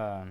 อ่อ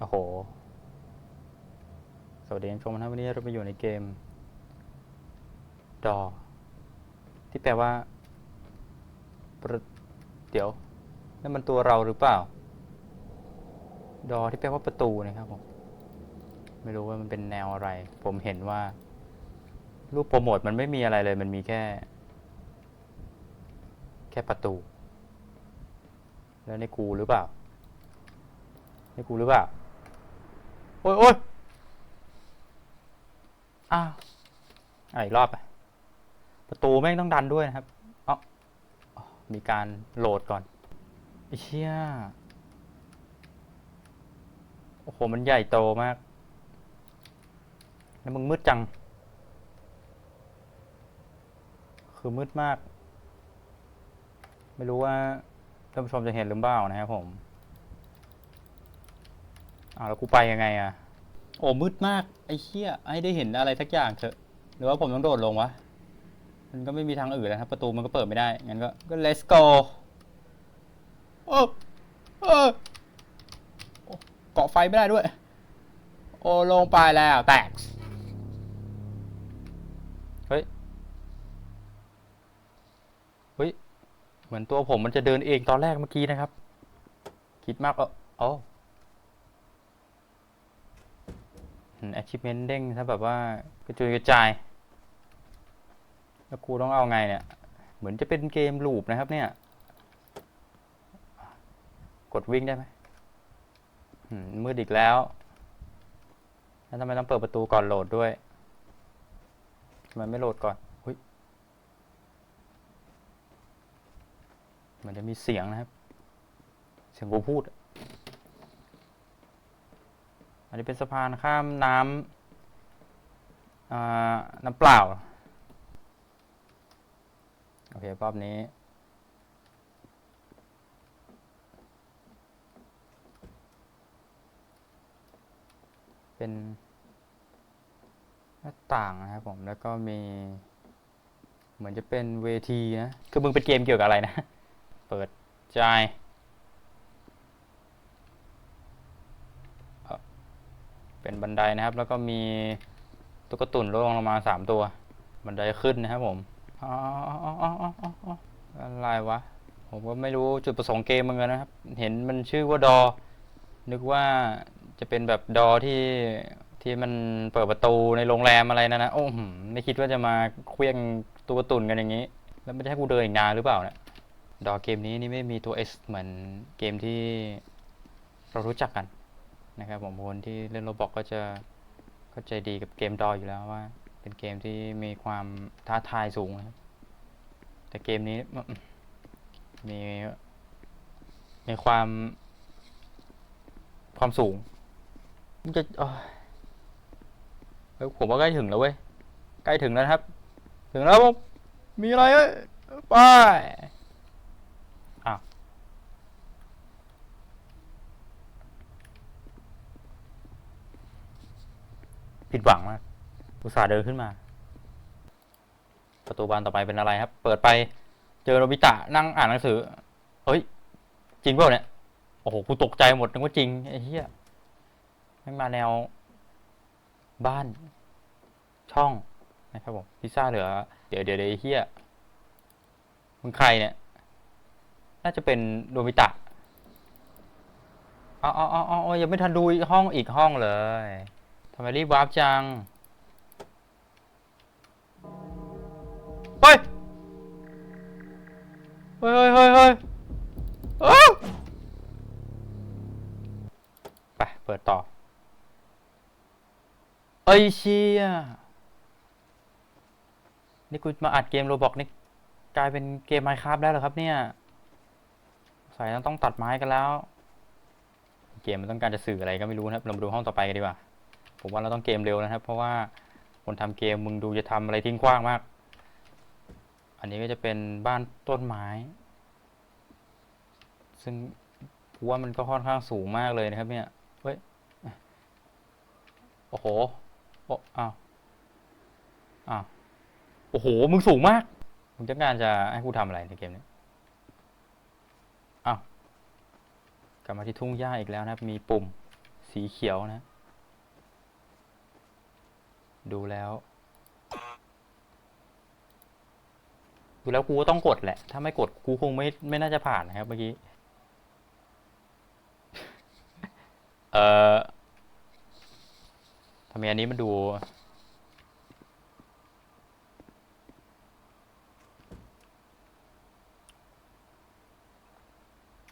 โอ้โห สวัสดีท่านผู้ชมนะครับวันนี้เราไปอยู่ในเกม ดอ ที่แปลว่าเดี๋ยวนั่นมันตัวเราหรือเปล่า ดอที่แปลว่าประตูนะครับผม ไม่รู้ว่ามันเป็นแนวอะไร ผมเห็นว่า รูปโปรโมทมันไม่มีอะไรเลย มันมีแค่ แค่ประตู แล้วในกูหรือเปล่า ในกูหรือเปล่า โอ้ยโอ้ยอ้าวอะอีกรอบไปประตูแม่งต้องดันด้วยนะครับ เอ๋อมีการโหลดก่อนไอ้เชี่ยโอ้โห มันใหญ่โตมาก แล้วมึงมืดจัง คือมืดมาก ไม่รู้ว่าท่านผู้ชมจะเห็นหรือเปล่านะครับผมอ้าวแล้วกูไปยังไงอะโอ้มืดมาก ไอ้เหี้ยไอ้ได้เห็นอะไรสักอย่างเถอะ หรือว่าผมต้องโดดลงวะ มันก็ไม่มีทางอื่นแล้วครับ ประตูมันก็เปิดไม่ได้ งั้นก็ก็ let's go โอ้เออโอ้เกาะไฟไม่ได้ด้วย โอ้ลงไปแล้วแตก เหมือนตัวผมมันจะเดินเองตอนแรกเมื่อกี้นะครับ คิดมากเอออ๋อ achievement เด้งถ้าแบบว่ากระจุยกระจาย แล้วกูต้องเอาไงเนี่ย เหมือนจะเป็นเกมลูปนะครับเนี่ย กดวิ่งได้ไหมมมืดอีกแล้ว แล้วทำไมต้องเปิดประตูก่อนโหลดด้วยทำไมไม่โหลดก่อนเฮ้ยเห มือนจะมีเสียงนะครับ เสียงกูพูด อันนี้เป็นสะพานข้ามน้ำน้ำเปล่า โอเครอบนี้เป็นหน้าต่างนะครับผมแล้วก็มี เหมือนจะเป็นเวทีนะ คือมึงเป็นเกมเกี่ยวกับอะไรนะ เปิดใจเอ่อเป็นบันไดนะครับ แล้วก็มีตุ๊กตุ่นร่วงลงมาสามตัว บันไดขึ้นนะครับผมอ๋ออ๋ออ๋ออ๋ออ๋ออ๋ออะไรวะ ผมก็ไม่รู้จุดประสงค์เกมเหมือนกันนะครับ เห็นมันชื่อว่าดอ นึกว่าจะเป็นแบบดอที่ที่มันเปิดประตูในโรงแรมอะไรนะนะ โอ้โหไม่คิดว่าจะมาเคลี้ยงตัวตุ่นกันอย่างนี้ แล้วไม่ได้ให้กูเดินอีกนานหรือเปล่าเนี่ย ดอเกมนี้นี่ไม่มีตัว S เหมือนเกมที่เรารู้จักกันนะครับผมคนที่เล่นโรบอกก็จะเข้าใจดีกับเกมดออยู่แล้วว่า เป็นเกมที่มีความท้าทายสูงนะครับแต่เกมนี้มีมีความความสูงมันจะเอ้ยเฮ้ยผมว่าใกล้ถึงแล้วเว้ย ใกล้ถึงแล้วครับ ถึงแล้วผมมีอะไรเอ้ยไปอ้าว ผิดหวังมาก อุตส่าห์เดินขึ้นมา ประตูบานต่อไปเป็นอะไรครับ เปิดไป เจอโนบิตะนั่งอ่านหนังสือ เฮ้ย จริงเปล่าเนี่ย โอ้โห กูตกใจหมดนึกว่าจริงไอ้เหี้ยแม่มาแนวบ้านช่องนะครับผม พิซซ่าเหลือ เดี๋ยวเดี๋ยวเดี๋ยวไอ้เหี้ยมึงใครเนี่ย น่าจะเป็นโนบิตะอ๋ออ๋ออ๋ออ๋อยังไม่ทันดูห้องอีกห้องเลย ทำไมรีบวาร์ปจังเฮ้ยเฮ้ยเฮ้ยเฮ้ยเฮ้ยอ้าวไป เปิดต่อเอ้เชี่ยนี่กูมาอัดเกมโรบอกนี่กลายเป็นเกมไมค์ครับได้เหรอครับเนี่ยสายต้องต้องตัดไม้กันแล้ว เกมมันต้องการจะสื่ออะไรก็ไม่รู้นะครับ เรามาดูห้องต่อไปกันดีกว่า ผมว่าเราต้องเกมเร็วนะครับ เพราะว่าคนทำเกมมึงดูจะทำอะไรทิ้งขว้างมาก อันนี้ก็จะเป็นบ้านต้นไม้ ซึ่งกูว่ามันก็ค่อนข้างสูงมากเลยนะครับ เนี่ยเฮ้ยโอ้โหโอ้อ้าวอ้าวโอ้โหมึงสูงมากมึงต้องการจะให้กูทำอะไรในเกมนี้อ้าวกลับมาที่ทุ่งหญ้าอีกแล้วนะครับ มีปุ่มสีเขียวนะ ดูแล้ว ดูแล้วกูก็ต้องกดแหละ ถ้าไม่กดกูคงไม่ไม่น่าจะผ่านนะครับเมื่อกี้ เอ่อทำไมอันนี้มันดู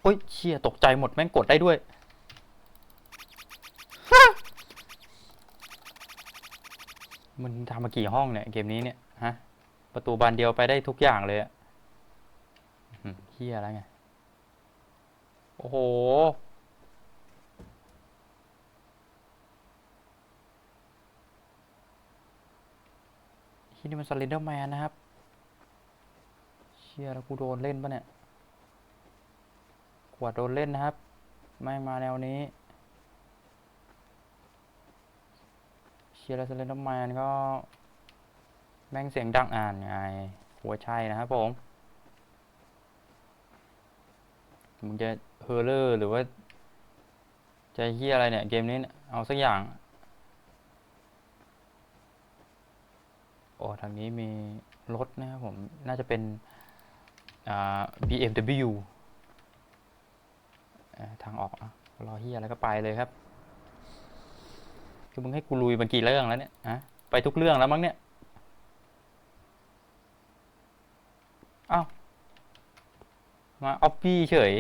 โอ้ยเชี่ยตกใจหมดแม่งกดได้ด้วย มันทำมากี่ห้องเนี่ย เกมนี้เนี่ยฮะประตูบานเดียวไปได้ทุกอย่างเลยอะเฮียอะไรไง โอ้โห ที่นี่มันส l ลนเดอร์แมนนะครับ เชี่ยแล้วกูโดนเล่นปะเนี่ย ขวดโดนเล่นนะครับ ไม่มาแนวนี้ ชียร์แล้วสเลนเดอร์แมนก็ แม่งเสียงดังอ่านไง หัวใช่นะครับผม มึงจะเฮอร์เลอร์หรือว่า จะเฮียอะไรเนี่ย เกมนี้เอาสักอย่าง โอ้ทางนี้มีรถนะครับผม น่าจะเป็นอ่า BMW ทางออกอะรอเฮียอะไรก็ไปเลยครับ คือมึงให้กูลุยมันกี่เรื่องแล้วเนี่ยฮะไปทุกเรื่องแล้วมั้งเนี่ยเอ้ามาออฟบี้เฉย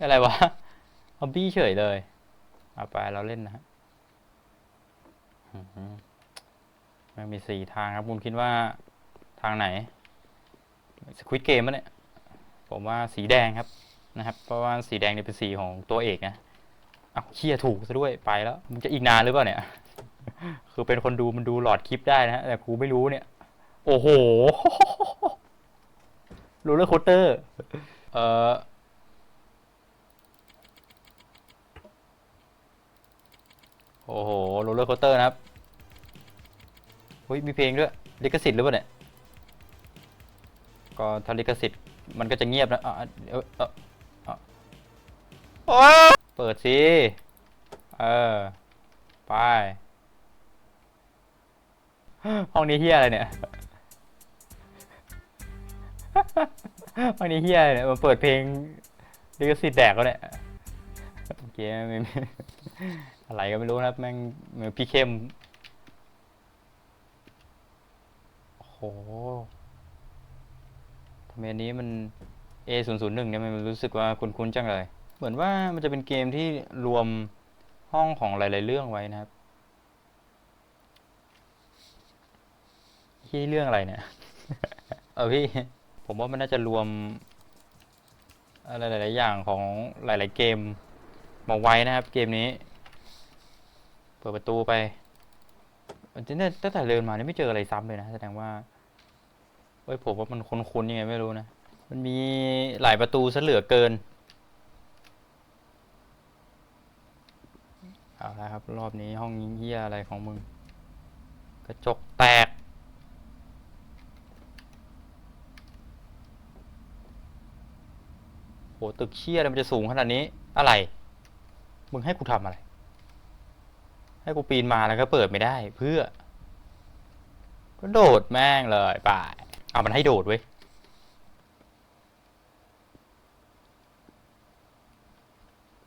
อะไรวะออฟบี้เฉยเลยเอาไปเราเล่นนะฮะมันมีสี่ทางครับคุณคิดว่าทางไหนสควิตเกมมะเนี่ย ผมว่าสีแดงครับนะครับ เพราะว่าสีแดงเนี่ยเป็นสีของตัวเอกนะ อาเชี่ยถูกซะด้วยไปแล้วมึงจะอีกนานหรือเปล่าเนี่ย คือเป็นคนดูมันดูหลอดคลิปได้นะฮะแต่กูไม่รู้เนี่ย โอ้โหรูเลอร์โคเตอร์ เอ่อโอ้โหโรลเลอร์โคสเตอร์นะครับเฮ้ยมีเพลงด้วยลิขสิทธิ์หรือเปล่าเนี่ย ก็ถ้าลิขสิทธิ์มันก็จะเงียบนะอะอะเดี๋ยวเออเออโอ๊ย เปิดสิ เออ ไป ห้องนี้เฮียอะไรเนี่ย ห้องนี้เฮียอะไรเนี่ยมันเปิดเพลงลิสิทธิ์แดกก็เนี่ยโอเคไม่อะไรก็ไม่รู้นะครับ แม่งเหมือนพี่เข้ม โอ้โหทำไมนนี้มัน A 0 0 1 เนี่ยมันรู้สึกว่าคุ้นๆจังเลย เหมือนว่ามันจะเป็นเกมที่รวมห้องของหลาย ๆ เรื่องไว้นะครับที่เรื่องอะไรเนี่ย เออพี่ ผมว่ามันน่าจะรวมอะไรหลาย ๆ อย่างของหลาย ๆ เกมมาไว้นะครับ เกมนี้ เปิดประตูไปจริงๆตั้งแต่เดินมานี่ไม่เจออะไรซ้ำเลยนะ แสดงว่าเฮ้ยผมว่ามันคุ้นๆยังไงไม่รู้นะ มันมีหลายประตูซะเหลือเกิน เอาละครับ รอบนี้ห้องเยี่ยอะไรของมึง กระจกแตก โห ตึกเชี่ยอะไรมันจะสูงขนาดนี้ อะไร มึงให้กูทำอะไร ให้กูปีนมาแล้วก็เปิดไม่ได้เพื่อ ก็โดดแม่งเลยไปเอามันให้โดดเว้ย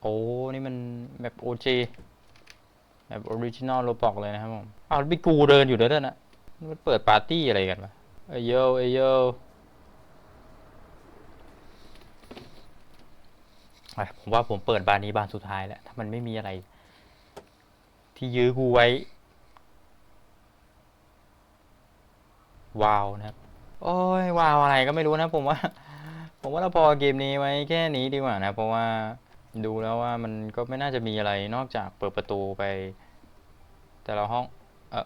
โอ้ นี่มันแบบ OG แบบออริจินอลโรบอกเลยนะครับผมอ้าวพี่กูเดินอยู่เด้อนะมันเปิดปาร์ตี้อะไรกันวะเอยโยเอโยผมว่าผมเปิดบานนี้บานสุดท้ายแล้ว ถ้ามันไม่มีอะไร ที่ยื้อกูไว้ว้าวนะครับ โอ้ยว้าวอะไรก็ไม่รู้นะผมว่า ผมว่าเราพอเกมนี้ไว้แค่นี้ดีกว่านะ เพราะว่า ดูแล้วว่ามันก็ไม่น่าจะมีอะไรนอกจากเปิดประตูไป แต่ละห้อง เออ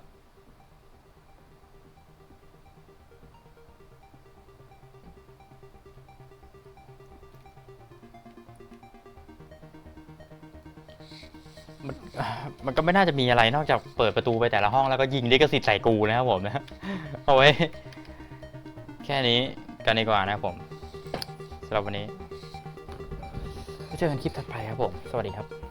มันมันก็ไม่น่าจะมีอะไรนอกจากเปิดประตูไปแต่ละห้องแล้วก็ยิงลิขสิทธิ์ใส่กูนะครับผมนะเอาไว้ แค่นี้กันดีกว่านะครับผมสำหรับวันนี้ เจอกันคลิปถัดไปครับผม สวัสดีครับ